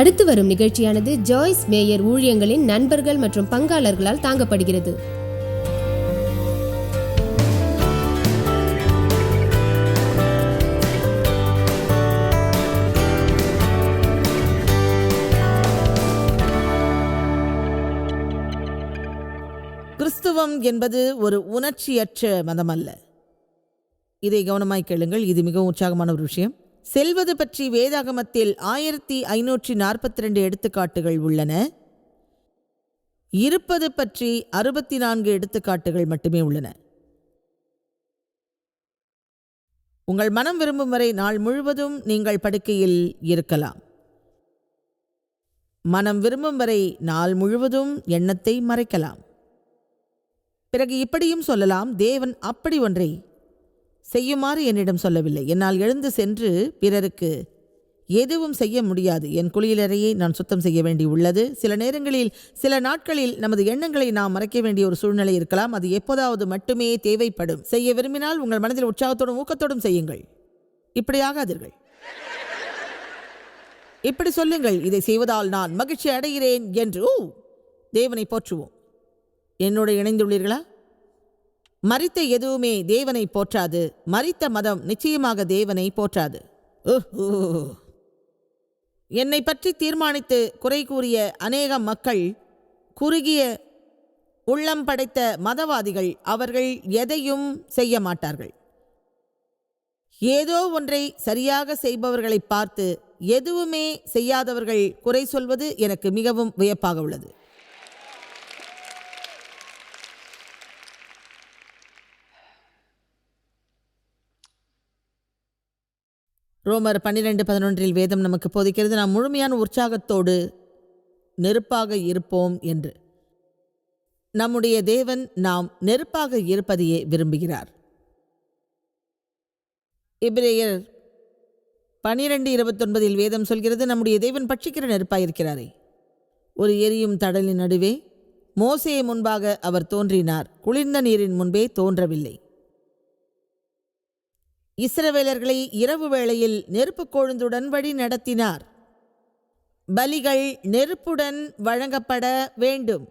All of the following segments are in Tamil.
அடுத்து வரும் நிகழ்ச்சியானது ஜாய்ஸ் மேயர் ஊழியங்களின் நண்பர்கள் மற்றும் பங்காளர்களால் தாங்கப்படுகிறது. கிறிஸ்துவம் என்பது ஒரு உணர்ச்சியற்ற மதம் அல்ல இதை கவனமாய் கேளுங்கள் இது மிகவும் உற்சாகமான ஒரு விஷயம். செல்வது பற்றி வேதாகமத்தில் ஆயிரத்தி ஐநூற்றி நாற்பத்தி ரெண்டு எடுத்துக்காட்டுகள் உள்ளன. இருப்பது பற்றி அறுபத்தி நான்கு எடுத்துக்காட்டுகள் மட்டுமே உள்ளன. உங்கள் மனம் விரும்பும் வரை நாள் முழுவதும் நீங்கள் படுக்கையில் இருக்கலாம். மனம் விரும்பும் வரை நாள் முழுவதும் எண்ணத்தை மறைக்கலாம். பிறகு இப்படியும் சொல்லலாம் தேவன் அப்படி ஒன்றை செய்யுமாறு என்னிடம் சொல்லவில்லை. என்னால் எழுந்து சென்று பிறருக்கு எதுவும் செய்ய முடியாது. என் குளியலறையை நான் சுத்தம் செய்ய வேண்டி உள்ளது. சில நேரங்களில் சில நாட்களில் நமது எண்ணங்களை நாம் மறைக்க வேண்டிய ஒரு சூழ்நிலை இருக்கலாம். அது எப்போதாவது மட்டுமே தேவைப்படும். செய்ய விரும்பினால் உங்கள் மனதில் உற்சாகத்தோடும் ஊக்கத்தோடும் செய்யுங்கள். இப்படி ஆகாதீர்கள். இப்படி சொல்லுங்கள். இதை செய்வதால் நான் மகிழ்ச்சி அடைகிறேன் என்று. ஊ, தேவனை போற்றுவோம். என்னோடு இணைந்துள்ளீர்களா? மறித்த எதுவுமே தேவனை போற்றாது. மறித்த மதம் நிச்சயமாக தேவனை போற்றாது. உஹ், என்னை பற்றி தீர்மானித்து குறை கூறிய அநேக மக்கள் குறுகிய உள்ளம் படைத்த மதவாதிகள் அவர்கள் எதையும் செய்ய மாட்டார்கள். ஏதோ ஒன்றை சரியாக செய்பவர்களை பார்த்து எதுவுமே செய்யாதவர்கள் குறை சொல்வது எனக்கு மிகவும் வியப்பாக உள்ளது. ரோமர் பன்னிரெண்டு பதினொன்றில் வேதம் நமக்கு போதிக்கிறது. நாம் முழுமையான உற்சாகத்தோடு நெருப்பாக இருப்போம் என்று. நம்முடைய தேவன் நாம் நெருப்பாக இருப்பதையே விரும்புகிறார். இப்ரேயர் பனிரெண்டு இருபத்தொன்பதில் வேதம் சொல்கிறது நம்முடைய தேவன் பட்சிக்கிற நெருப்பாயிருக்கிறாரே. ஒரு எரியும் தடலின் நடுவே மோசையை முன்பாக அவர் தோன்றினார். குளிர்ந்த நீரின் முன்பே தோன்றவில்லை. இஸ்ரவேலர்களை இரவு வேளையில் நெருப்பு கொழுந்துடன் வழி நடத்தினார். பலிகள் நெருப்புடன் வழங்கப்பட வேண்டும்.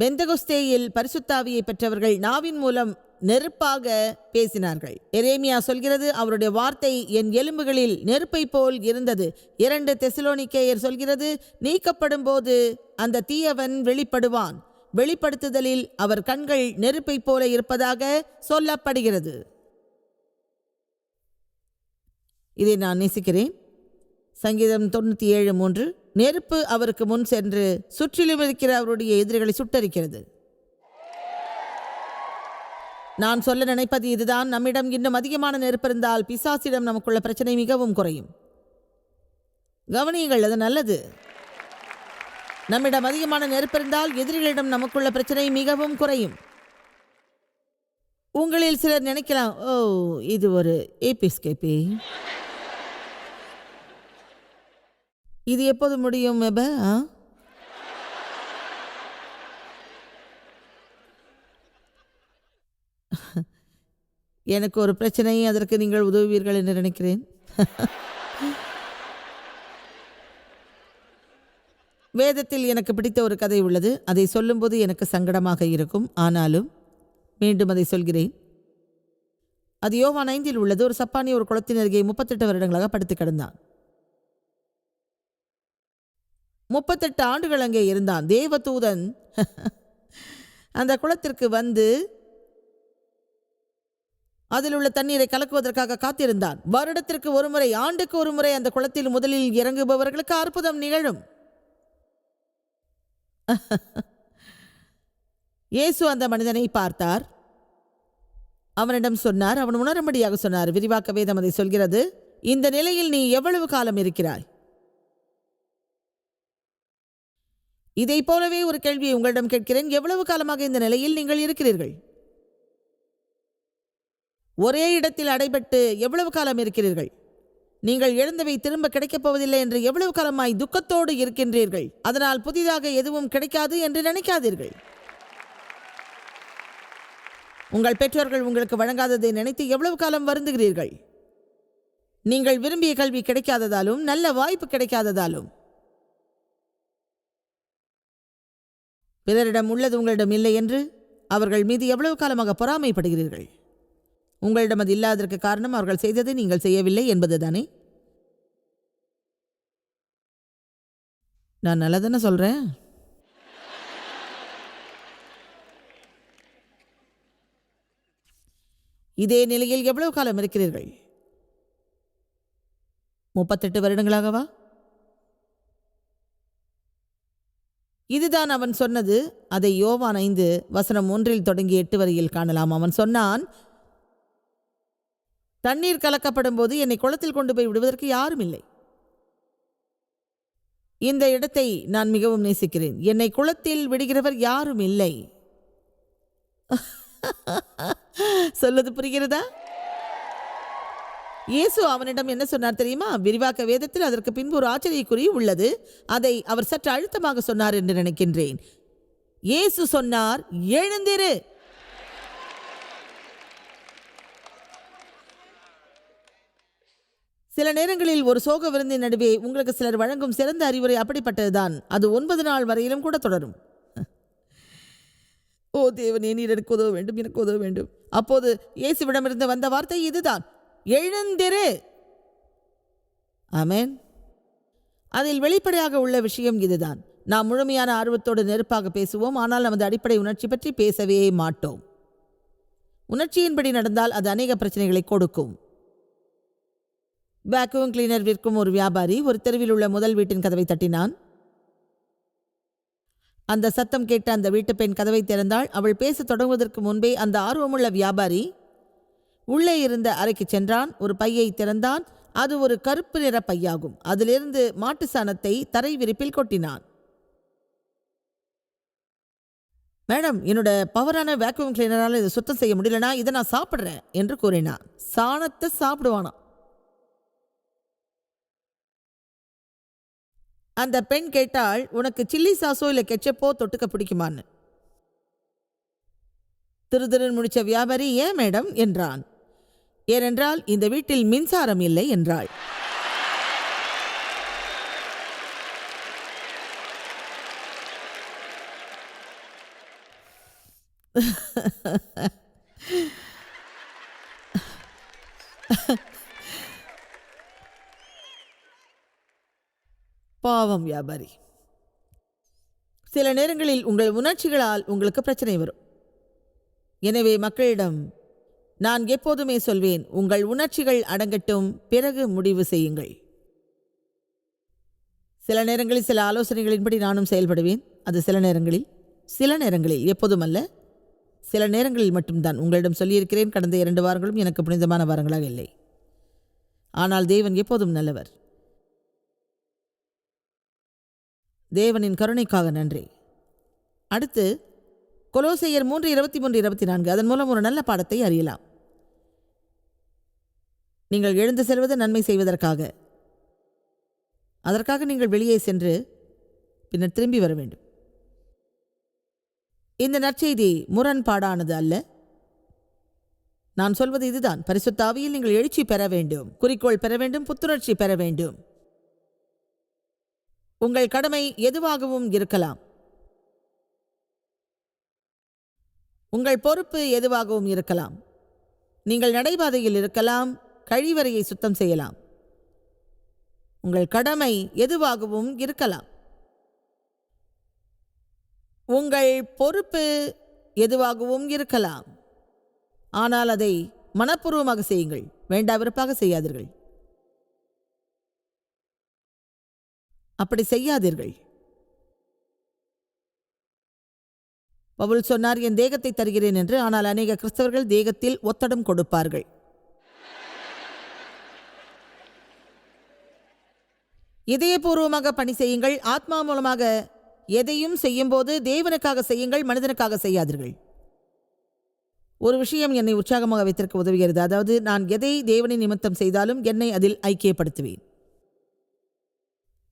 பெந்தகொஸ்தேயில் பரிசுத்தாவியை பெற்றவர்கள் நாவின் மூலம் நெருப்பாக பேசினார்கள். எரேமியா சொல்கிறது அவருடைய வார்த்தை என் எலும்புகளில் நெருப்பை போல் இருந்தது. இரண்டு தெசிலோனிக்கேயர் சொல்கிறது நீக்கப்படும் போது அந்த தீயவன் வெளிப்படுவான். வெளிப்படுத்துதலில் அவர் கண்கள் நெருப்பைப் போல இருப்பதாக சொல்லப்படுகிறது. இதை நான் நேசிக்கிறேன். சங்கீதம் தொண்ணூற்றி ஏழு மூன்று நெருப்பு அவருக்கு முன் சென்று சுற்றிலும் இருக்கிற அவருடைய எதிரிகளை சுட்டரிக்கிறது. நான் சொல்ல நினைப்பது இதுதான். நம்மிடம் இன்னும் அதிகமான நெருப்பு இருந்தால் பிசாசிடம் நமக்குள்ள பிரச்சனை மிகவும் குறையும். கவனியுங்கள் அது நல்லது. நம்மிடம் அதிகமான நெருப்பு இருந்தால் எதிரிகளிடம் நமக்குள்ள பிரச்சனை மிகவும் குறையும். உங்களில் சிலர் நினைக்கலாம் ஓ இது ஒரு ஏபிஸ்கேபி. இது எப்போது முடியும் எப? எனக்கு ஒரு பிரச்சனையை அதற்கு நீங்கள் உதவுவீர்கள் என்று நினைக்கிறேன். வேதத்தில் எனக்கு பிடித்த ஒரு கதை உள்ளது. அதை சொல்லும்போது எனக்கு சங்கடமாக இருக்கும். ஆனாலும் மீண்டும் அதை சொல்கிறேன். அது யோவான் ஐந்தில் உள்ளது. ஒரு சப்பானி ஒரு குளத்தின் அருகே முப்பத்தெட்டு வருடங்களாக படுத்து கிடந்தான். முப்பத்தெட்டு ஆண்டுகள் அங்கே இருந்தான். தேவதூதன் அந்த குளத்திற்கு வந்து அதில் உள்ள தண்ணீரை கலக்குவதற்காக காத்திருந்தான். வருடத்திற்கு ஒருமுறை ஆண்டுக்கு ஒருமுறை அந்த குளத்தில் முதலில் இறங்குபவர்களுக்கு அற்புதம் நிகழும். இயேசு அந்த மனிதனை பார்த்தார். அவனிடம் சொன்னார் அவன் உணரும்படியாக சொன்னார். விரிவாக்க வேதம் அதை சொல்கிறது. இந்த நிலையில் நீ எவ்வளவு காலம் இருக்கிறாய்? இதை போலவே ஒரு கேள்வியை உங்களிடம் கேட்கிறேன். எவ்வளவு காலமாக இந்த நிலையில் நீங்கள் இருக்கிறீர்கள்? ஒரே இடத்தில் அடைபட்டு எவ்வளவு காலம் இருக்கிறீர்கள்? நீங்கள் இழந்தவை திரும்ப கிடைக்கப் போவதில்லை என்று எவ்வளவு காலமாய் துக்கத்தோடு இருக்கின்றீர்கள்? அதனால் புதிதாக எதுவும் கிடைக்காது என்று நினைக்காதீர்கள். உங்கள் பெற்றோர்கள் உங்களுக்கு வழங்காததை நினைத்து எவ்வளவு காலம் வருந்துகிறீர்கள்? நீங்கள் விரும்பிய கல்வி கிடைக்காததாலும் நல்ல வாய்ப்பு கிடைக்காததாலும் பிறரிடம் உள்ளது உங்களிடம் இல்லை என்று அவர்கள் மீது எவ்வளவு காலமாக பொறாமைப்படுகிறீர்கள்? உங்களிடம் அது இல்லாததற்கு காரணம் அவர்கள் செய்ததை நீங்கள் செய்யவில்லை என்பதுதானே? நான் நல்லா தானே சொல்கிறேன் இதே நிலையில் எவ்வளவு காலம் இருக்கிறீர்கள்? முப்பத்தெட்டு வருடங்களாகவா? இதுதான் அவன் சொன்னது. அதை யோவான் ஐந்து வசனம் ஒன்றில் தொடங்கி எட்டு வரையில் காணலாம். அவன் சொன்னான் தண்ணீர் கலக்கப்படும் போது என்னை குளத்தில் கொண்டு போய் விடுவதற்கு யாரும் இல்லை. இந்த இடத்தை நான் மிகவும் நேசிக்கிறேன். என்னை குளத்தில் விடுகிறவர் யாரும் இல்லை. சொல்வது புரிகிறதா? இயேசு அவனிடம் என்ன சொன்னார் தெரியுமா? விரிவாக்க வேதத்தில் அதற்கு பின்பு ஒரு ஆச்சரியக்குறி உள்ளது. அதை அவர் சற்று அழுத்தமாக சொன்னார் என்று நினைக்கின்றேன். இயேசு சொன்னார் எழுந்திரு. சில நேரங்களில் ஒரு சோக விருந்தின் நடுவே உங்களுக்கு சிலர் வழங்கும் சிறந்த அறிவுரை அப்படிப்பட்டதுதான். அது ஒன்பது நாள் வரையிலும் கூட தொடரும். ஓ தேவனே நீர் எனக்கு உதவ வேண்டும் எனக்கு உதவ வேண்டும். அப்போது இயேசுவிடமிருந்து வந்த வார்த்தை இதுதான். எழுந்திரு. அமேன் அதில் வெளிப்படையாக உள்ள விஷயம் இதுதான். நாம் முழுமையான ஆர்வத்தோடு நெருப்பாக பேசுவோம் ஆனால் நமது அடிப்படை உணர்ச்சி பற்றி பேசவே மாட்டோம். உணர்ச்சியின்படி நடந்தால் அது அநேக பிரச்சனைகளை கொடுக்கும். வேக்யூம் கிளீனர் விற்கும் ஒரு வியாபாரி ஒரு தெருவில் உள்ள முதல் வீட்டின் கதவை தட்டினான். அந்த சத்தம் கேட்ட அந்த வீட்டு பெண் கதவை திறந்தாள். அவள் பேசத் தொடங்குவதற்கு முன்பே அந்த ஆர்வமுள்ள வியாபாரி உள்ளே இருந்த அறைக்கு சென்றான். ஒரு பையை திறந்தான். அது ஒரு கருப்பு நிற பையாகும். அதிலிருந்து மாட்டு சாணத்தை தரை விரிப்பில் கொட்டினான். மேடம் என்னோட பவரான வேக்யூம் கிளீனரால் இதை சுத்தம் செய்ய முடியலனா இதை நான் சாப்பிட்றேன் என்று கூறினான். சாணத்தை சாப்பிடுவானாம். அந்த பெண் கேட்டால் உனக்கு சில்லி சாஸோ இல்லை கெச்சப்போ தொட்டுக்க பிடிக்குமான்னு? திருதிருன் முடிச்ச வியாபாரி ஏன் மேடம்? என்றான். ஏனென்றால் இந்த வீட்டில் மின்சாரம் இல்லை என்றாள். பாவம் வியாபாரி. சில நேரங்களில் உங்கள் உணர்ச்சிகளால் உங்களுக்கு பிரச்சனை வரும். எனவே மக்களிடம் நான் எப்போதுமே சொல்வேன் உங்கள் உணர்ச்சிகள் அடங்கட்டும் பிறகு முடிவு செய்யுங்கள். சில நேரங்களில் சில ஆலோசனைகளின்படி நானும் செயல்படுவேன். அது சில நேரங்களில் சில நேரங்களில் எப்போதும் அல்ல சில நேரங்களில் மட்டும்தான். உங்களிடம் சொல்லியிருக்கிறேன் கடந்த இரண்டு வாரங்களும் எனக்கு புனிதமான வாரங்களாக இல்லை. ஆனால் தேவன் எப்போதும் நல்லவர். தேவனின் கருணைக்காக நன்றி. அடுத்து கொலோசையர் மூன்று இருபத்தி மூன்று இருபத்தி நான்கு. அதன் மூலம் ஒரு நல்ல பாடத்தை அறியலாம். நீங்கள் எழுந்து செல்வது நன்மை செய்வதற்காக. அதற்காக நீங்கள் வெளியே சென்று பின்னர் திரும்பி வர வேண்டும். இந்த நற்செய்தி முரண்பாடானது அல்ல. நான் சொல்வது இதுதான். பரிசுத்தாவியில் நீங்கள் எழுச்சி பெற வேண்டும். குறிக்கோள் பெற வேண்டும். புத்துணர்ச்சி பெற வேண்டும். உங்கள் கடமை எதுவாகவும் இருக்கலாம். உங்கள் பொறுப்பு எதுவாகவும் இருக்கலாம். நீங்கள் நடைபாதையில் இருக்கலாம் கழிவறையை சுத்தம் செய்யலாம். உங்கள் கடமை எதுவாகவும் இருக்கலாம். உங்கள் பொறுப்பு எதுவாகவும் இருக்கலாம். ஆனால் அதை மனப்பூர்வமாக செய்யுங்கள். வேண்டா விருப்பாக செய்யாதீர்கள். அப்படி செய்யாதீர்கள். பவுல் சொன்னார் என் தேகத்தை தருகிறேன் என்று. ஆனால் அநேக கிறிஸ்தவர்கள் தேகத்தில் ஒத்தடம் கொடுப்பார்கள். இதயபூர்வமாக பணி செய்யுங்கள். ஆத்மா மூலமாக எதையும் செய்யும்போது தேவனுக்காக செய்யுங்கள் மனிதனுக்காக செய்யாதீர்கள். ஒரு விஷயம் என்னை உற்சாகமாக வைத்திருக்க உதவுகிறது. அதாவது நான் எதை தேவனை நிமித்தம் செய்தாலும் என்னை அதில் ஐக்கியப்படுத்துவேன்.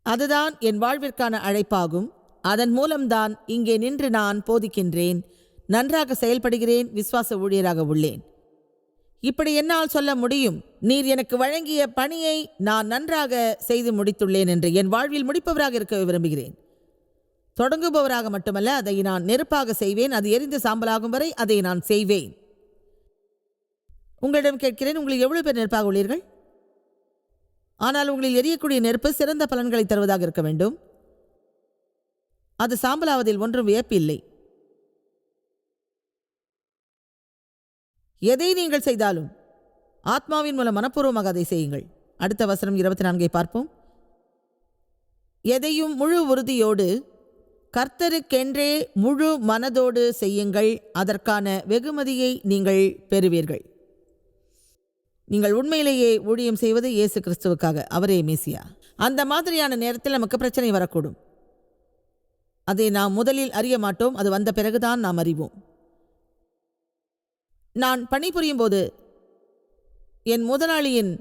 அதுதான் என் வாழ்விற்கான அழைப்பாகும். அதன் மூலம்தான் இங்கே நின்று நான் போதிக்கின்றேன். நன்றாக செயல்படுகிறேன் விசுவாச ஊழியராக உள்ளேன். இப்படி என்னால் சொல்ல முடியும். நீர் எனக்கு வழங்கிய பணியை நான் நன்றாக செய்து முடித்துள்ளேன் என்று என் வாழ்வில் முடிப்பவராக இருக்க விரும்புகிறேன். தொடங்குபவராக மட்டுமல்ல அதை நான் நெருப்பாக செய்வேன். அது எரிந்து சாம்பலாகும் வரை அதை நான் செய்வேன். உங்களிடம் கேட்கிறேன் உங்களில் எவ்வளவு பேர் நெருப்பாக உள்ளீர்கள்? ஆனால் உங்களில் எரியக்கூடிய நெருப்பு சிறந்த பலன்களை தருவதாக இருக்க வேண்டும். அது சாம்பலாவதில் ஒன்றும் வியப்பில்லை. எதை நீங்கள் செய்தாலும்? ஆத்மாவின் மூலம் மனப்பூர்வமாக அதை செய்யுங்கள். அடுத்த வசனம் இருபத்தி நான்கை பார்ப்போம். எதையும் முழு உறுதியோடு கர்த்தருக்கென்றே முழு மனதோடு செய்யுங்கள். அதற்கான வெகுமதியை நீங்கள் பெறுவீர்கள். நீங்கள் உண்மையிலேயே ஊழியம் செய்வது இயேசு கிறிஸ்துவுக்காக அவரே மேசியா. அந்த மாதிரியான நேரத்தில் நமக்கு பிரச்சனை வரக்கூடும். அதை நாம் முதலில் அறிய மாட்டோம். அது வந்த பிறகுதான் நாம் அறிவோம். நான் பணிபுரியும் போது என் முதலாளியின்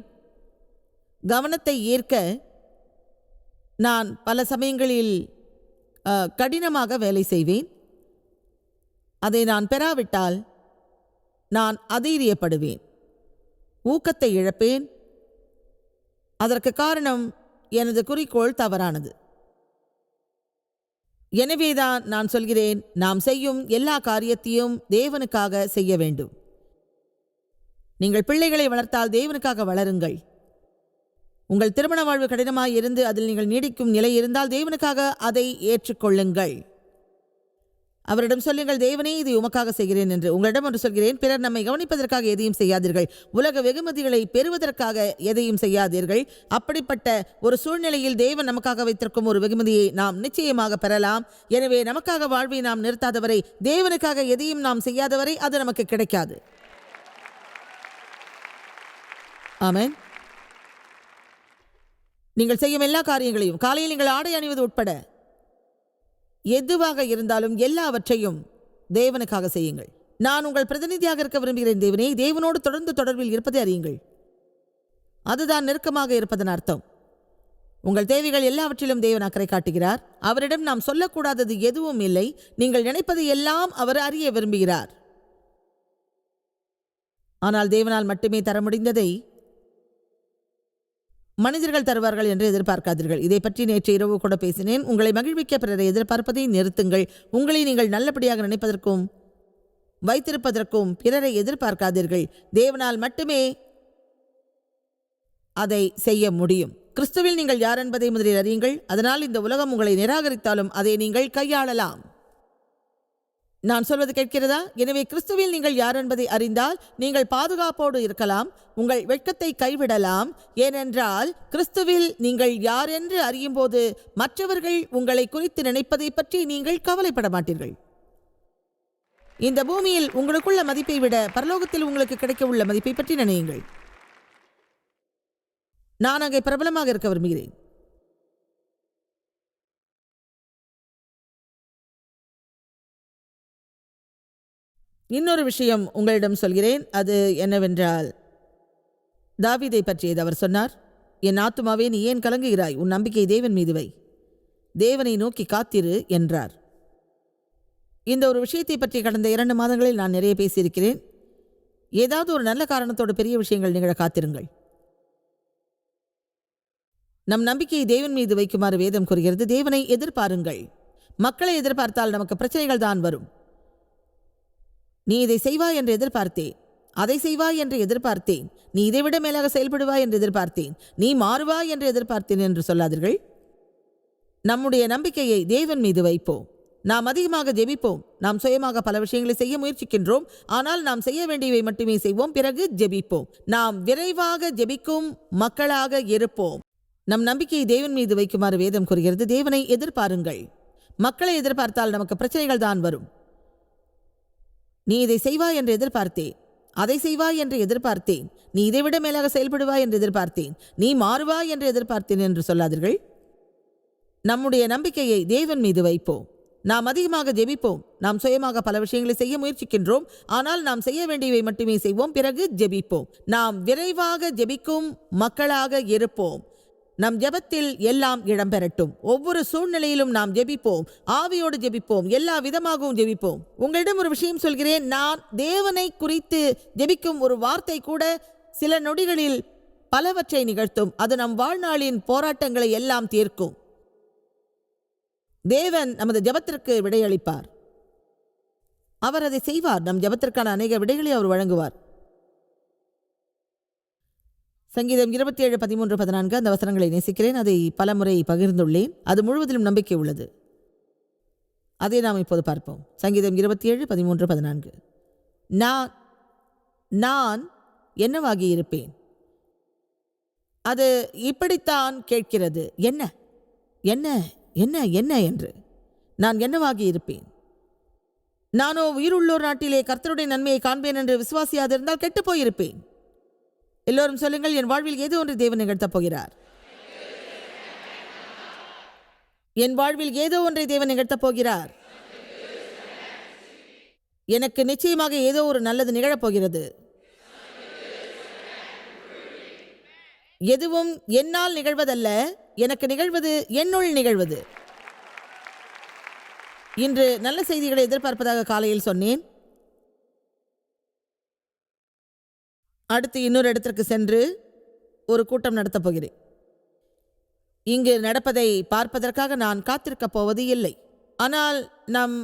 கவனத்தை ஈர்க்க நான் பல சமயங்களில் கடினமாக வேலை செய்வேன். அதை நான் பெறாவிட்டால் நான் அதீரியப்படுவேன். ஊக்கத்தை இழப்பேன். அதற்கு காரணம் எனது குறிக்கோள் தவறானது. எனவேதான் நான் சொல்கிறேன் நாம் செய்யும் எல்லா காரியத்தையும் தேவனுக்காக செய்ய வேண்டும். நீங்கள் பிள்ளைகளை வளர்த்தால் தேவனுக்காக வளருங்கள். உங்கள் திருமண வாழ்வு கடினமாக இருந்து அதில் நீங்கள் நீடிக்கும் நிலை இருந்தால் தேவனுக்காக அதை ஏற்றுக்கொள்ளுங்கள். அவரிடம் சொல்லுங்கள் தேவனே இதை உமக்காக செய்கிறேன் என்று. உங்களிடம் ஒன்று சொல்கிறேன் பிறர் நம்மை கவனிப்பதற்காக எதையும் செய்யாதீர்கள். உலக வெகுமதிகளை பெறுவதற்காக எதையும் செய்யாதீர்கள். அப்படிப்பட்ட ஒரு சூழ்நிலையில் தேவன் நமக்காக வைத்திருக்கும் ஒரு வெகுமதியை நாம் நிச்சயமாக பெறலாம். எனவே நமக்காக வாழ்வை நாம் நிறுத்தாதவரை தேவனுக்காக எதையும் நாம் செய்யாதவரை அது நமக்கு கிடைக்காது. ஆமேன். நீங்கள் செய்யும் எல்லா காரியங்களையும் காலையில் நீங்கள் ஆடை அணிவது உட்பட எதுவாக இருந்தாலும் எல்லாவற்றையும் தேவனுக்காக செய்யுங்கள். நான் உங்கள் பிரதிநிதியாக இருக்க விரும்புகிறேன் தேவனே தேவனோடு தொடர்ந்து தொடர்பில் இருப்பதை அறியுங்கள். அதுதான் நெருக்கமாக இருப்பதன் அர்த்தம். உங்கள் தேவைகள் எல்லாவற்றிலும் தேவன் அக்கறை காட்டுகிறார். அவரிடம் நாம் சொல்லக்கூடாதது எதுவும் இல்லை. நீங்கள் நினைப்பது எல்லாம் அவர் அறிய விரும்புகிறார். ஆனால் தேவனால் மட்டுமே தர முடிந்ததை மனிதர்கள் தருவார்கள் என்று எதிர்பார்க்காதீர்கள். இதை பற்றி நேற்று இரவு கூட பேசினேன். உங்களை மகிழ்விக்க பிறரை எதிர்பார்ப்பதை நிறுத்துங்கள். உங்களை நீங்கள் நல்லபடியாக நினைப்பதற்கும் வைத்திருப்பதற்கும் பிறரை எதிர்பார்க்காதீர்கள். தேவனால் மட்டுமே அதை செய்ய முடியும். கிறிஸ்துவில் நீங்கள் யார் என்பதை முதலில் அறியுங்கள். அதனால் இந்த உலகம் உங்களை நிராகரித்தாலும் அதை நீங்கள் கையாளலாம். நான் சொல்வது கேட்கிறதா? எனவே கிறிஸ்துவில் நீங்கள் யார் என்பதை அறிந்தால் நீங்கள் பாதுகாப்போடு இருக்கலாம் உங்கள் வெட்கத்தை கைவிடலாம். ஏனென்றால் கிறிஸ்துவில் நீங்கள் யார் என்று அறியும் போது மற்றவர்கள் உங்களை குறித்து நினைப்பதை பற்றி நீங்கள் கவலைப்பட மாட்டீர்கள். இந்த பூமியில் உங்களுக்குள்ள மதிப்பை விட பரலோகத்தில் உங்களுக்கு கிடைக்க உள்ள மதிப்பை பற்றி நினையுங்கள். நான் அங்கே பிரபலமாக இருக்க விரும்புகிறேன். இன்னொரு விஷயம் உங்களிடம் சொல்கிறேன். அது என்னவென்றால் தாவிதை பற்றியது அவர் சொன்னார் என் ஆத்துமாவே நீ ஏன் கலங்குகிறாய்? உன் நம்பிக்கை தேவன் மீது வை. தேவனை நோக்கி காத்திரு என்றார். இந்த ஒரு விஷயத்தை பற்றி கடந்த இரண்டு மாதங்களில் நான் நிறைய பேசியிருக்கிறேன். ஏதாவது ஒரு நல்ல காரணத்தோடு பெரிய விஷயங்கள் நிகழ காத்திருங்கள். நம் நம்பிக்கையை தேவன் மீது வைக்குமாறு வேதம் கூறுகிறது. தேவனை எதிர்பாருங்கள். மக்களை எதிர்பார்த்தால் நமக்கு பிரச்சனைகள் தான் வரும். நீ இதை செய்வாய் என்று எதிர்பார்த்தேன். அதை செய்வாய் என்று எதிர்பார்த்தேன். நீ இதைவிட மேலாக செயல்படுவாய் என்று எதிர்பார்த்தேன். நீ மாறுவாய் என்று எதிர்பார்த்தேன் என்று சொல்லாதீர்கள். நம்முடைய நம்பிக்கையை தேவன் மீது வைப்போம். நாம் அதிகமாக ஜெபிப்போம். நாம் சுயமாக பல விஷயங்களை செய்ய முயற்சிக்கின்றோம். ஆனால் நாம் செய்ய வேண்டியவை மட்டுமே செய்வோம். பிறகு ஜெபிப்போம். நாம் விரைவாக ஜெபிக்கும் மக்களாக இருப்போம். நம் நம்பிக்கையை தேவன் மீது வைக்குமாறு வேதம் கூறுகிறது. தேவனை எதிர்பாருங்கள். மக்களை எதிர்பார்த்தால் நமக்கு பிரச்சனைகள் தான் வரும். நீ இதை செய்வாய் என்று எதிர்பார்த்தேன். அதை செய்வாய் என்று எதிர்பார்த்தேன். நீ இதைவிட மேலாக செயல்படுவாய் என்று எதிர்பார்த்தேன். நீ மாறுவாய் என்று எதிர்பார்த்தேன் என்று சொல்லாதீர்கள். நம்முடைய நம்பிக்கையை தேவன் மீது வைப்போம். நாம் அதிகமாக ஜெபிப்போம். நாம் சுயமாக பல விஷயங்களை செய்ய முயற்சிக்கின்றோம். ஆனால் நாம் செய்ய வேண்டியவை மட்டுமே செய்வோம். பிறகு ஜெபிப்போம். நாம் விரைவாக ஜெபிக்கும் மக்களாக இருப்போம். நம் ஜெபத்தில் எல்லாம் இடம்பெறட்டும். ஒவ்வொரு சூழ்நிலையிலும் நாம் ஜெபிப்போம். ஆவியோடு ஜெபிப்போம். எல்லா விதமாகவும் ஜெபிப்போம். உங்களிடம் ஒரு விஷயம் சொல்கிறேன். நான் தேவனை குறித்து ஜெபிக்கும் ஒரு வார்த்தை கூட சில நொடிகளில் பலவற்றை நிகழ்த்தும். அது நம் வாழ்நாளின் போராட்டங்களை எல்லாம் தீர்க்கும். தேவன் நமது ஜெபத்திற்கு விடையளிப்பார். அவர் அதை செய்வார். நம் ஜெபத்திற்கான அநேக விடைகளை அவர் வழங்குவார். சங்கீதம் இருபத்தி ஏழு பதிமூன்று பதினான்கு அந்த வசனங்களை நேசிக்கிறேன். அதை பலமுறை பகிர்ந்துள்ளேன். அது முழுவதிலும் நம்பிக்கை உள்ளது. அதை நாம் இப்போது பார்ப்போம். சங்கீதம் இருபத்தி ஏழு பதிமூன்று பதினான்கு. நான் நான் என்னவாகி இருப்பேன்? அது இப்படித்தான் கேட்கிறது. என்ன? என்ன என்ன என்ன என்று. நான் என்னவாகி இருப்பேன்? நானோ உயிருள்ளோர் நாட்டிலே கர்த்தருடைய நன்மையை காண்பேன் என்று விசுவாசியாதிருந்தால் கெட்டுப் போயிருப்பேன். எல்லோரும் சொல்லுங்கள் என் வாழ்வில் ஏதோ ஒன்று தேவன் நிகழ்த்தப் போகிறார். என் வாழ்வில் ஏதோ ஒன்றை தேவன் நிகழ்த்தப் போகிறார். எனக்கு நிச்சயமாக ஏதோ ஒரு நல்லது நிகழப் போகிறது. எதுவும் என்னால் நிகழ்வதல்ல எனக்கு நிகழ்வது என்னுள் நிகழ்வது. இன்று நல்ல செய்திகளை எதிர்பார்ப்பதாக காலையில் சொன்னேன். அடுத்து இன்னொரு இடத்திற்கு சென்று ஒரு கூட்டம் நடத்தப் போகிறேன். இங்கு நடப்பதை பார்ப்பதற்காக நான் காத்திருக்கப் போவது இல்லை. ஆனால் நம்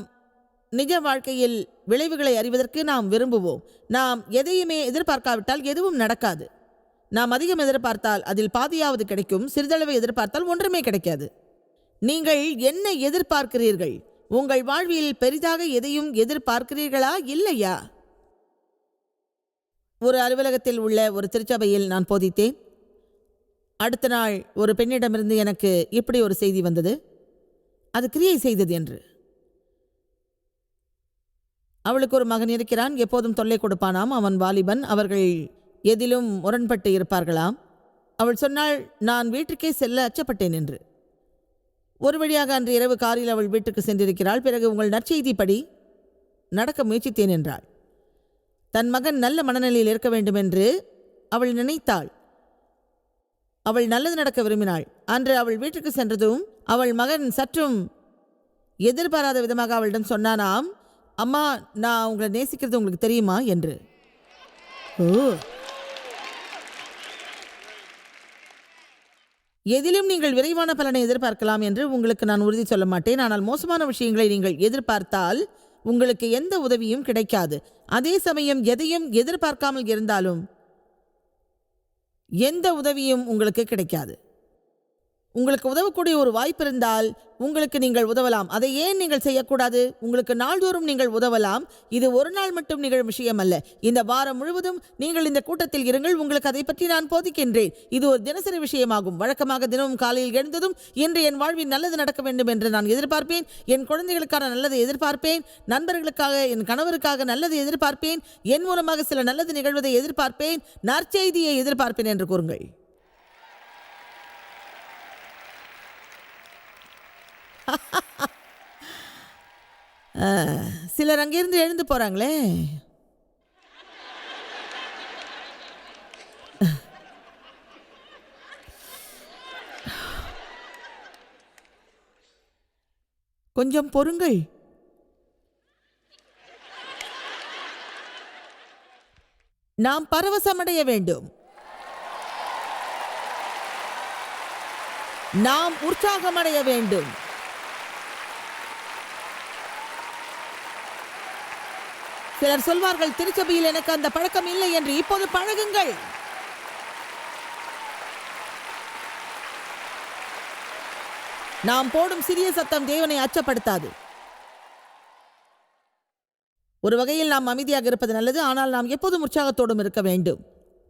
நிஜ வாழ்க்கையில் விளைவுகளை அறிவதற்கு நாம் விரும்புவோம். நாம் எதையுமே எதிர்பார்க்காவிட்டால் எதுவும் நடக்காது. நாம் அதிகம் எதிர்பார்த்தால் அதில் பாதியாவது கிடைக்கும் சிறிதளவு எதிர்பார்த்தால் ஒன்றுமே கிடைக்காது. நீங்கள் என்ன எதிர்பார்க்கிறீர்கள்? உங்கள் வாழ்வில் பெரிதாக எதையும் எதிர்பார்க்கிறீர்களா? இல்லையா? ஒரு அலுவலகத்தில் உள்ள ஒரு திருச்சபையில் நான் போதித்தேன். அடுத்த நாள் ஒரு பெண்ணிடமிருந்து எனக்கு இப்படி ஒரு செய்தி வந்தது. அது கிரியை செய்தது என்று. அவளுக்கு ஒரு மகன் இருக்கிறான். எப்போதும் தொல்லை கொடுப்பானாம். அவன் வாலிபன். அவர்கள் எதிலும் முரண்பட்டு இருப்பார்களாம். அவள் சொன்னாள் நான் வீட்டுக்கே செல்ல அச்சப்பட்டேன் என்று. ஒரு வழியாக அன்று இரவு காரில் அவள் வீட்டுக்கு சென்றிருக்கிறாள். பிறகு உங்கள் நற்செய்திப்படி நடக்க முயற்சித்தேன் என்றாள். தன் மகன் நல்ல மனநிலையில் இருக்க வேண்டும் என்று அவள் நினைத்தாள். அவள் நல்லது நடக்க விரும்பினாள். அன்று அவள் வீட்டுக்கு சென்றதும் அவள் மகன் சற்றும் எதிர்பாராத விதமாக அவளிடம் சொன்னானாம் அம்மா நான் உங்களை நேசிக்கிறது உங்களுக்கு தெரியுமா? என்று. ஓ. எதிலும் நீங்கள் விரைவான பலனை எதிர்பார்க்கலாம் என்று உங்களுக்கு நான் உறுதி சொல்ல மாட்டேன். ஆனால் மோசமான விஷயங்களை நீங்கள் எதிர்பார்த்தால் உங்களுக்கு எந்த உதவியும் கிடைக்காது. அதே சமயம் எதையும் எதிர்பார்க்காமல் இருந்தாலும் எந்த உதவியும் உங்களுக்கு கிடைக்காது. உங்களுக்கு உதவக்கூடிய ஒரு வாய்ப்பு இருந்தால் உங்களுக்கு நீங்கள் உதவலாம். அதை ஏன் நீங்கள் செய்யக்கூடாது? உங்களுக்கு நாள்தோறும் நீங்கள் உதவலாம். இது ஒரு நாள் மட்டும் நிகழும் விஷயம் அல்ல இந்த வாரம் முழுவதும் நீங்கள் இந்த கூட்டத்தில் இருங்கள். உங்களுக்கு அதை பற்றி நான் போதிக்கின்றேன். இது ஒரு தினசரி விஷயமாகும். வழக்கமாக தினமும் காலையில் எழுந்ததும் இன்று என் வாழ்வில் நல்லது நடக்க வேண்டும் என்று நான் எதிர்பார்ப்பேன். என் குழந்தைகளுக்கான நல்லதை எதிர்பார்ப்பேன். நண்பர்களுக்காக என் கணவருக்காக நல்லதை எதிர்பார்ப்பேன். என் மூலமாக சில நல்லது நிகழ்வதை எதிர்பார்ப்பேன். நற்செய்தியை எதிர்பார்ப்பேன் என்று கூறுங்கள். சிலர் அங்கிருந்து எழுந்து போகிறாங்களே கொஞ்சம் பொறுங்கள். நாம் பரவசமடைய வேண்டும். நாம் உற்சாகமடைய வேண்டும். சிலர் சொல்வார்கள் திருச்சபையில் எனக்கு அந்த பழக்கம் இல்லை என்று. இப்போது பழகுங்கள். நாம் போடும் சிறிய சத்தம் தேவனை அச்சப்படுத்தாது. ஒரு வகையில் நாம் அமைதியாக இருப்பது நல்லது ஆனால் நாம் எப்போதும் உற்சாகத்தோடும் இருக்க வேண்டும்.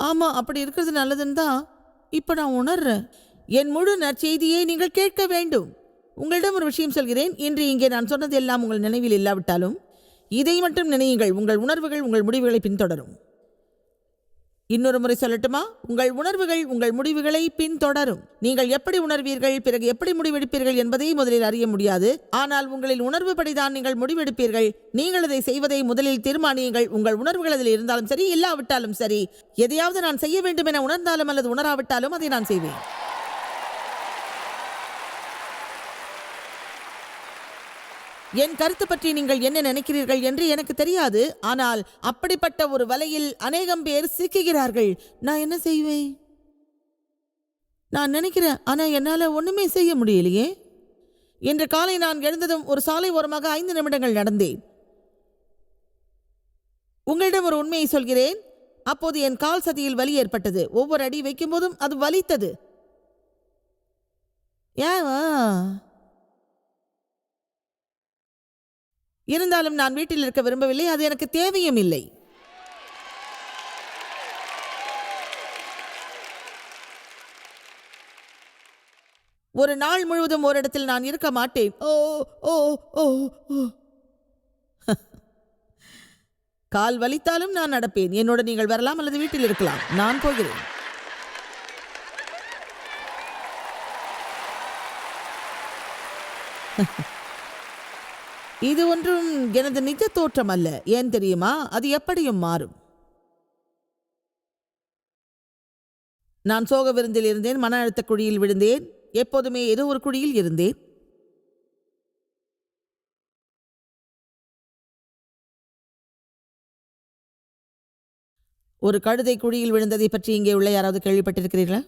ஆமா அப்படி இருக்கிறது நல்லதுன்னு தான் இப்போ நான் உணர்றேன். என் முழு நற்செய்தியை நீங்கள் கேட்க வேண்டும். உங்களிடம் ஒரு விஷயம் சொல்கிறேன். இன்று இங்கே நான் சொன்னது எல்லாம் உங்கள் நினைவில் இல்லாவிட்டாலும் இதை மட்டும் நினையுங்கள். உங்கள் உணர்வுகள் உங்கள் முடிவுகளை பின்தொடரும். இன்னொரு முறை சொல்லட்டுமா? உங்கள் உணர்வுகள் உங்கள் முடிவுகளை பின்தொடரும். நீங்கள் எப்படி உணர்வீர்கள்? பிறகு எப்படி முடிவெடுப்பீர்கள் என்பதை முதலில் அறிய முடியாது. ஆனால் உங்களின் உணர்வுபடிதான் நீங்கள் முடிவெடுப்பீர்கள். நீங்கள் அதை செய்வதை முதலில் தீர்மானியுங்கள். உங்கள் உணர்வுகள் அதில் இருந்தாலும் சரி இல்லாவிட்டாலும் சரி. எதையாவது நான் செய்ய வேண்டும் என உணர்ந்தாலும் அல்லது உணராவிட்டாலும் அதை நான் செய்வேன். என் கருத்து பற்றி நீங்கள் என்ன நினைக்கிறீர்கள் என்று எனக்கு தெரியாது. ஆனால் அப்படிப்பட்ட ஒரு வலையில் அநேகம் பேர் சிக்குகிறார்கள். நான் என்ன செய்வேன்? நான் நினைக்கிறேன் ஆனால் என்னால் ஒன்றுமே செய்ய முடியலையே. இன்று காலை நான் எழுந்ததும் ஒரு சாலை ஓரமாக ஐந்து நிமிடங்கள் நடந்தேன். உங்களிடம் ஒரு உண்மையை சொல்கிறேன். அப்போது என் கால் சதியில் வலி ஏற்பட்டது. ஒவ்வொரு அடி வைக்கும்போதும் அது வலித்தது. ஏன் இருந்தாலும் நான் வீட்டில் இருக்க விரும்பவில்லை அது எனக்கு தேவையும் இல்லை. ஒரு நாள் முழுவதும் ஓரிடத்தில் நான் இருக்க மாட்டேன். ஓ ஓ ஓ கால் வலித்தாலும் நான் நடப்பேன். என்னோட நீங்கள் வரலாம் அல்லது வீட்டில் இருக்கலாம். நான் போகிறேன். இது ஒன்றும் எனது நிஜ தோற்றம் அல்ல. ஏன் தெரியுமா? அது எப்படியும் மாறும். நான் சோக விருந்தில் இருந்தேன் மன அழுத்த குழியில் விழுந்தேன். எப்போதுமே ஏதோ ஒரு குழியில் இருந்தேன். ஒரு கழுதை குழியில் விழுந்ததை பற்றி இங்கே உள்ள யாராவது கேள்விப்பட்டிருக்கிறீர்களா?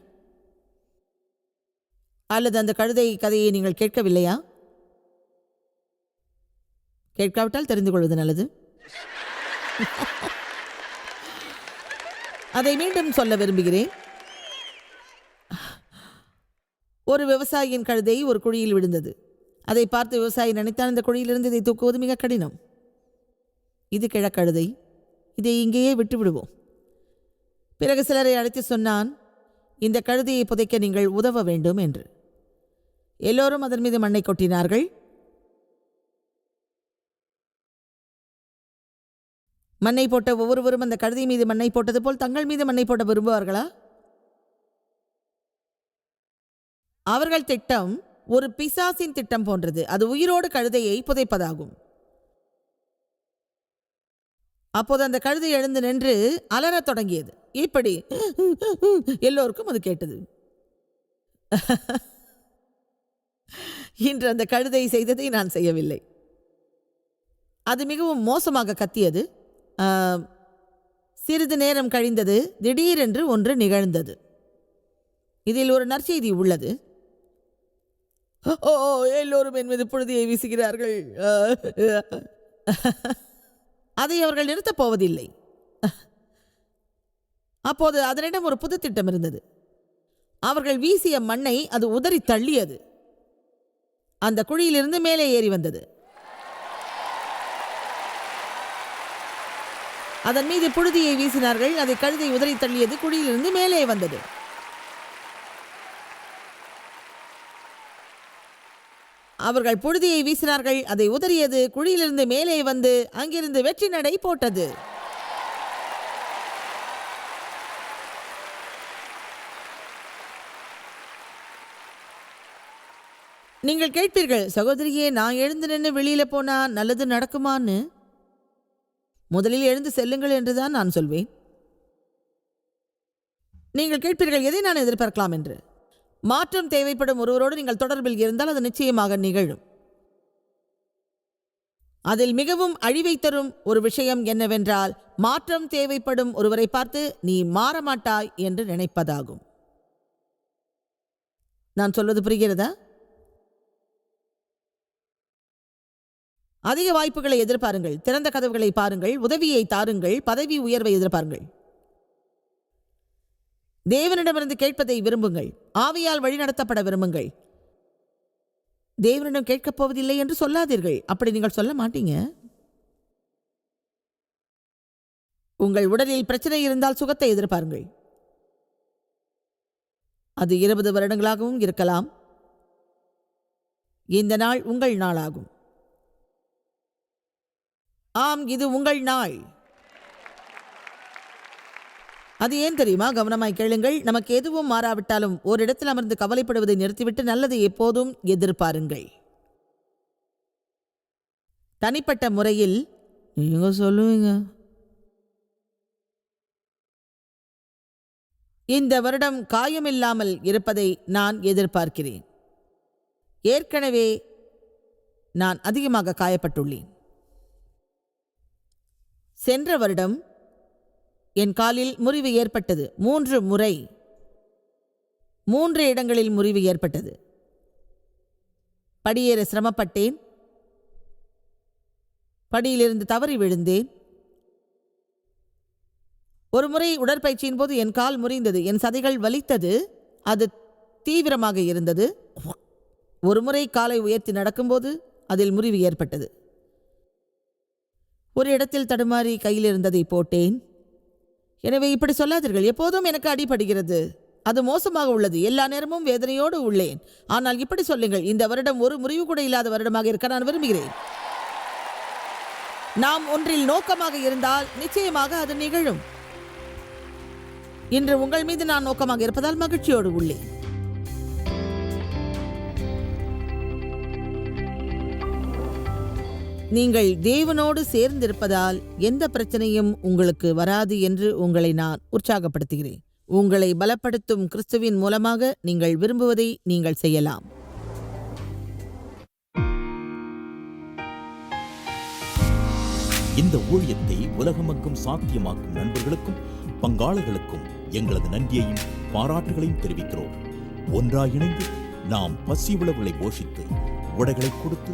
அல்லது அந்த கழுதை கதையை நீங்கள் கேட்கவில்லையா? கேட்காவிட்டால் தெரிந்து கொள்வது நல்லது. அதை மீண்டும் சொல்ல விரும்புகிறேன். ஒரு விவசாயியின் கழுதை ஒரு குழியில் விழுந்தது. அதை பார்த்து விவசாயி நினைத்தான் இந்த குழியிலிருந்து இதை தூக்குவது மிக கடினம். இது கிழக்கழுதை. இதை இங்கேயே விட்டு விடுவோம் பிறகு சிலரை அழைத்து சொன்னான் இந்த கழுதையை புதைக்க நீங்கள் உதவ வேண்டும் என்று. எல்லோரும் அதன் மீது மண்ணை கொட்டினார்கள். மண்ணை போட்ட ஒவ்வொருவரும் அந்த கழுதை மீது மண்ணை போட்டது போல் தங்கள் மீது மண்ணை போட விரும்புவார்களா? அவர்கள் திட்டம் ஒரு பிசாசின் திட்டம் போன்றது. அது உயிரோடு கழுதையை புதைப்பதாகும். அப்போது அந்த கழுதை எழுந்து நின்று அலறத் தொடங்கியது. இப்படி எல்லோருக்கும் அது கேட்டது. இன்று அந்த கழுதை செய்ததை நான் செய்யவில்லை. அது மிகவும் மோசமாக கத்தியது. சிறிது நேரம் கழிந்தது திடீரென்று ஒன்று நிகழ்ந்தது. இதில் ஒரு நற்செய்தி உள்ளது. ஓ எல்லோரும் என் மீது புழுதியை வீசுகிறார்கள். அதை அவர்கள் நிறுத்தப் போவதில்லை. அப்போது அதனிடம் ஒரு புது திட்டம் இருந்தது. அவர்கள் வீசிய மண்ணை அது உதறி தள்ளியது. அந்த குழியிலிருந்து மேலே ஏறி வந்தது. அதன் மீது புழுதியை வீசினார்கள். அதை கழுதை உதறி தள்ளியது. குழியிலிருந்து மேலே வந்தது. அவர்கள் புழுதியை வீசினார்கள். அதை உதறியது. குழியிலிருந்து மேலே வந்து அங்கிருந்து வெற்றி நடை போட்டது. நீங்கள் கேட்பீர்கள் சகோதரியே நான் எழுந்து நின்று வெளியில போனா நல்லது நடக்குமான்னு? முதலில் எழுந்து செல்லுங்கள் என்றுதான் நான் சொல்வேன். நீங்கள் கேட்பீர்கள் எதை நான் எதிர்பார்க்கலாம்? என்று. மாற்றம் தேவைப்படும் ஒருவரோடு நீங்கள் தொடர்பில் இருந்தால் அது நிச்சயமாக நிகழும். அதில் மிகவும் அழிவை தரும் ஒரு விஷயம் என்னவென்றால் மாற்றம் தேவைப்படும் ஒருவரை பார்த்து நீ மாறமாட்டாய் என்று நினைப்பதாகும். நான் சொல்வது புரிகிறதா? அதிக வாய்ப்புகளை எதிர்பாருங்கள். திறந்த கதவுகளை பாருங்கள். உதவியை தாருங்கள். பதவி உயர்வை எதிர்பாருங்கள். தேவனிடமிருந்து கேட்பதை விரும்புங்கள். ஆவியால் வழிநடத்தப்பட விரும்புங்கள். தேவனிடம் கேட்கப் போவதில்லை என்று சொல்லாதீர்கள். அப்படி நீங்கள் சொல்ல மாட்டீங்க. உங்கள் உடலில் பிரச்சனை இருந்தால் சுகத்தை எதிர்பாருங்கள். அது இருபது வருடங்களாகவும் இருக்கலாம். இந்த நாள் உங்கள் நாளாகும். ஆம் இது உங்கள் நாள். அது ஏன் தெரியுமா? கவனமாய் கேளுங்கள். நமக்கு எதுவும் மாறாவிட்டாலும் ஓரிடத்தில் அமர்ந்து கவலைப்படுவதை நிறுத்திவிட்டு நல்லதை எப்போதும் எதிர்பாருங்கள். தனிப்பட்ட முறையில் நீங்க சொல்லுவீங்க? இந்த வருடம் காயமில்லாமல் இருப்பதை நான் எதிர்பார்க்கிறேன். ஏற்கனவே நான் அதிகமாக காயப்பட்டுள்ளேன். சென்ற வருடம் என் காலில் முறிவு ஏற்பட்டது. மூன்று முறை. மூன்று இடங்களில் முறிவு ஏற்பட்டது. படியேற சிரமப்பட்டேன். படியிலிருந்து தவறி விழுந்தேன். ஒரு முறை உடற்பயிற்சியின் போது என் கால் முறிந்தது. என் சதைகள் வலித்தது. அது தீவிரமாக இருந்தது. ஒரு முறை காலை உயர்த்தி நடக்கும்போது அதில் முறிவு ஏற்பட்டது. ஒரு இடத்தில் தடுமாறி கையில் இருந்ததை போட்டேன். எனவே இப்படி சொல்லாதீர்கள். எப்போதும் எனக்கு அடிபடுகிறது. அது மோசமாக உள்ளது. எல்லா நேரமும் வேதனையோடு உள்ளேன். ஆனால் இப்படி சொல்லுங்கள். இந்த வருடம் ஒரு முறிவு கூட இல்லாத வருடமாக இருக்க நான் விரும்புகிறேன். நாம் ஒன்றில் நோக்கமாக இருந்தால் நிச்சயமாக அது நிகழும். இன்று உங்கள் மீது நான் நோக்கமாக இருப்பதால் மகிழ்ச்சியோடு உள்ளேன். நீங்கள் தேவனோடு சேர்ந்திருப்பதால் எந்த பிரச்சனையும் உங்களுக்கு வராது என்று உங்களை நான் உற்சாகப்படுத்துகிறேன். உங்களை பலப்படுத்தும் கிறிஸ்துவின் மூலமாக நீங்கள் விரும்புவதை நீங்கள் செய்யலாம். இந்த ஊழியத்தை உலகமக்கும் சாத்தியமாக்கும் நண்பர்களுக்கும் பங்காளர்களுக்கும் எங்களது நன்றியையும் பாராட்டுகளையும் தெரிவிக்கிறோம். ஒன்றாக இணைந்து நாம் பசி உழவுகளை போஷித்து உடைகளை கொடுத்து